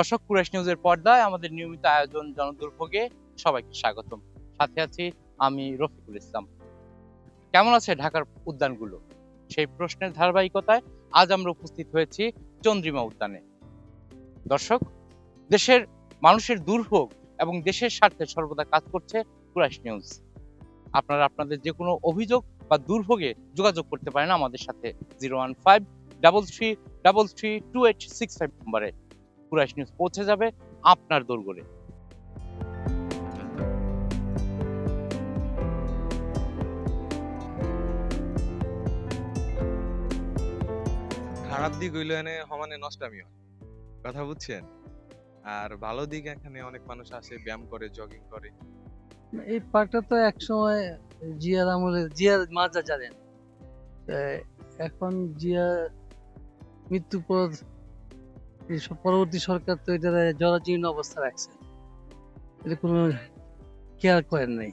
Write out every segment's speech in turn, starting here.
দর্শক কুরাশ নিউজের পর্দায় আমাদের নিয়মিত আয়োজন জনদুর্ভোগে সবাইকে স্বাগতম। সাথে আছি আমি রফিকুল ইসলাম। কেমন আছে ঢাকার উদ্যানগুলো? সেই প্রশ্নের ধারাবাহিকতায় আজ আমরা উপস্থিত হয়েছি চন্দ্রিমা উদ্যানে। দর্শক, দেশের মানুষের দুর্ভোগ এবং দেশের স্বার্থে সর্বদা কাজ করছে কুরাইশ নিউজ। আপনারা আপনাদের যে কোনো অভিযোগ বা দুর্ভোগে যোগাযোগ করতে পারেন আমাদের সাথে zero one five double three double three two eight six five নম্বরে। কুরাশ নিউজ পৌঁছে যাবে আপনার দোরগোড়ে। খারাপ দিক হইল এনে সমানে নষ্টামি হয় কথা বুঝছেন? আর ভালো দিক এখানে অনেক মানুষ আসে ব্যায়াম করে জগিং করে। এই পার্কটা তো একসময় জিয়ার আমলে জিয়ার মাজা জানেন এখন জিয়া মৃত্যু পর পরবর্তী সরকার তো এটা জরাজীর্ণ অবস্থা রাখছে। এটা কোনো কেয়ার করেন নাই।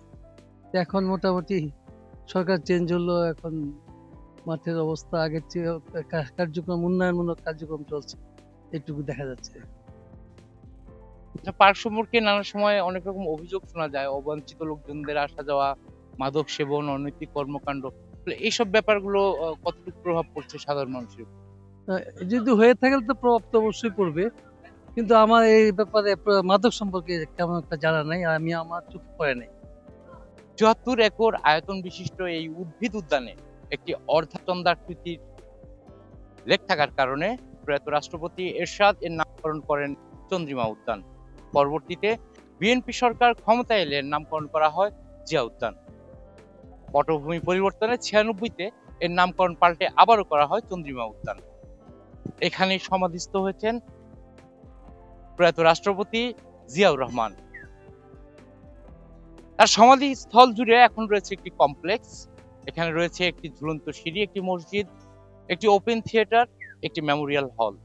এখন মোটামুটি সরকার চেঞ্জ হলো, এখন মাঠের অবস্থা আগের চেয়ে কার্যক্রম, উন্নয়নমূলক কার্যক্রম চলছে এটুকু দেখা যাচ্ছে। পার্ক সম্পর্কে নানা সময় অনেক রকম অভিযোগ শোনা যায়, অবাঞ্ছিত লোকজনদের আসা যাওয়া, মাদক সেবন, অনৈতিক কর্মকাণ্ড। এইসব ব্যাপারগুলো কতটুকু প্রভাব পড়ছে সাধারণ মানুষের উপর? যদি হয়ে থাকে তো প্রভাব তো অবশ্যই পড়বে। কিন্তু আমার এই ব্যাপারে মাদক সম্পর্কে কেমন একটা জানা নাই আমি আমার চোখে পড়ে নাই। চুয়াত্তর একর আয়তন বিশিষ্ট এই উদ্ভিদ উদ্যানে একটি অর্ধাচন্দ্রাকৃতির লেক থাকার কারণে প্রয়াত রাষ্ট্রপতি এরশাদ এর নামকরণ করেন চন্দ্রিমা উদ্যান। পরবর্তীতে বিএনপি সরকার ক্ষমতায় এলে নামকরণ করা হয় জিয়া উদ্যান। পটভূমি পরিবর্তনে ছিয়ানব্বইতে এর নামকরণ পাল্টে আবারও করা হয় চন্দ্রিমা উদ্যান। এখানে সমাধিস্থ হয়েছেন প্রয়াত রাষ্ট্রপতি জিয়াউর রহমান। তার সমাধি স্থল জুড়ে এখন রয়েছে একটি কমপ্লেক্স, এখানে রয়েছে একটি ঝুলন্ত সিঁড়ি, একটি মসজিদ, একটি ওপেন থিয়েটার, একটি মেমোরিয়াল হল।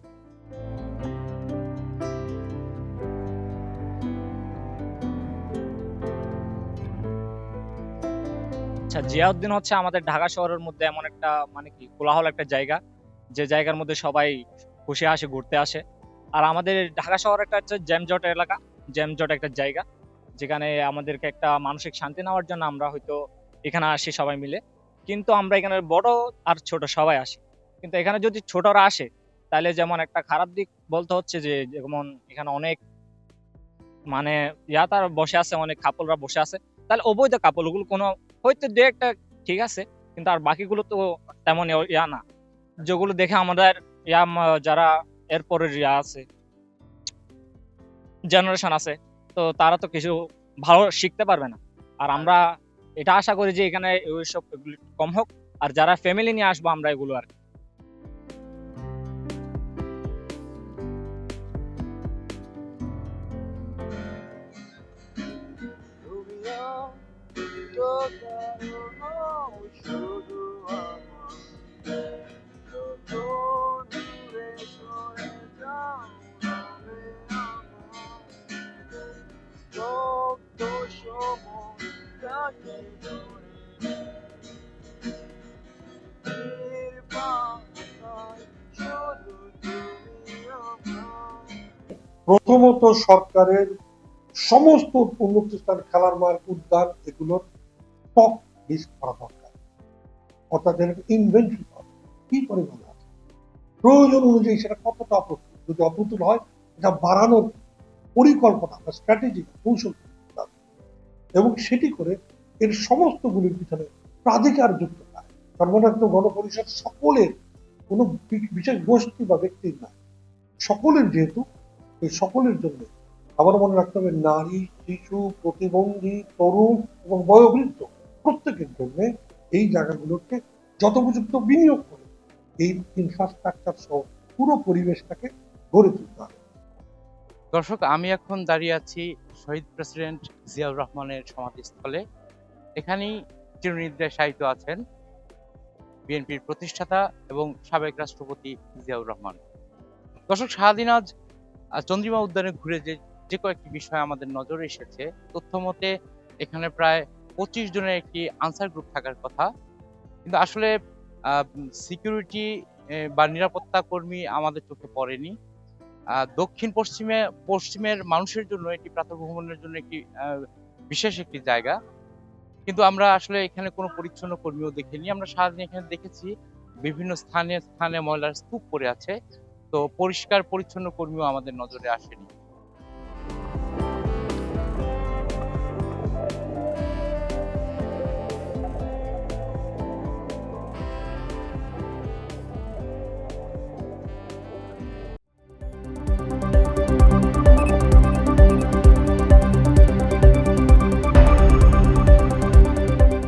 আচ্ছা জিয়াউদ্দিন হচ্ছে আমাদের ঢাকা শহরের মধ্যে এমন একটা মানে কি কোলাহল একটা জায়গা। যে জায়গার মধ্যে সবাই খুশি আসে, ঘুরতে আসে। আর আমাদের ঢাকা শহর একটা হচ্ছে জ্যামজট এলাকা। জ্যামজট একটা জায়গা। যেখানে আমাদেরকে একটা মানসিক শান্তি নেওয়ার জন্য আমরা হয়তো এখানে আসি সবাই মিলে। কিন্তু আমরা এখানে বড় আর ছোট সবাই আসি। কিন্তু এখানে যদি ছোটরা আসে, তাহলে যেমন একটা খারাপ দিক বলতে হচ্ছে যে, যেমন এখানে অনেক মানে ইয়া তার বসে আছে, অনেক কাপলরা বসে আছে। তাহলে অবৈধ কাপল ওগুলো কোনো, হয়তো দু একটা ঠিক আছে, কিন্তু আর বাকিগুলো তো তেমন ইয়া না। যেগুলো দেখে আমাদের ইয়া যারা এরপরের ইয়া আছে জেনারেশন আছে তো তারা তো কিছু ভালো শিখতে পারবে না আর আমরা এটা আশা করি যে এখানে ওইসব কম হোক আর যারা ফ্যামিলি নিয়ে আসব আমরা এগুলো আর কি। প্রথমত সরকারের সমস্ত উন্নতিস্থান, খেলার মাঠ, উদ্যান এগুলোর স্টক লিস্ট করা দরকার। অর্থাৎ ইনভেন্টরি করা কি পরিমাণে আছে প্রয়োজন অনুযায়ী সেটা কতটা অপ্রতুল যদি অপ্রতুল হয়, এটা বাড়ানোর পরিকল্পনা বা স্ট্র্যাটেজি কৌশল এবং সেটি করে এর সমস্তগুলির পিছনে প্রাধিকার যুক্ত কাজ সর্বনাত্ম গণপরিষদ সকলের কোনো বিশেষ গোষ্ঠী বা ব্যক্তির না সকলের যেহেতু এই সকলের জন্য আবার মনে রাখতে হবে, নারী, শিশু, প্রতিবন্ধী, তরুণ এবং বয়োবৃদ্ধ প্রত্যেকের জন্য এই জায়গাগুলোকে যথোপযুক্ত বিনিয়োগ করে এই ইনফ্রাস্ট্রাকচার সহ পুরো পরিবেশটাকে গড়ে তুলতে হবে। দর্শক, আমি এখন দাঁড়িয়ে আছি শহীদ প্রেসিডেন্ট জিয়াউর রহমানের সমাধিস্থলে। এখানেই চিরনিদ্রায় শায়িত আছেন বিএনপির প্রতিষ্ঠাতা এবং সাবেক রাষ্ট্রপতি জিয়াউর রহমান। দর্শক, সারাদিন আজ চন্দ্রিমা উদ্যানে ঘুরে যে যে কয়েকটি বিষয় আমাদের নজরে এসেছে তথ্য মতে এখানে প্রায় পঁচিশ জনের একটি আনসার গ্রুপ থাকার কথা। কিন্তু আসলে সিকিউরিটি বা নিরাপত্তা কর্মী আমাদের চোখে পড়েনি। দক্ষিণ পশ্চিমে, পশ্চিমের মানুষের জন্য এটি প্রাতঃভ্রমণের জন্য একটি বিশেষ একটি জায়গা। কিন্তু আমরা আসলে এখানে কোনো পরিচ্ছন্ন কর্মীও দেখিনি। আমরা সারাদিন এখানে দেখেছি, বিভিন্ন স্থানে স্থানে ময়লার স্তূপ পড়ে আছে। তো পরিষ্কার পরিচ্ছন্ন কর্মীও আমাদের নজরে আসেনি।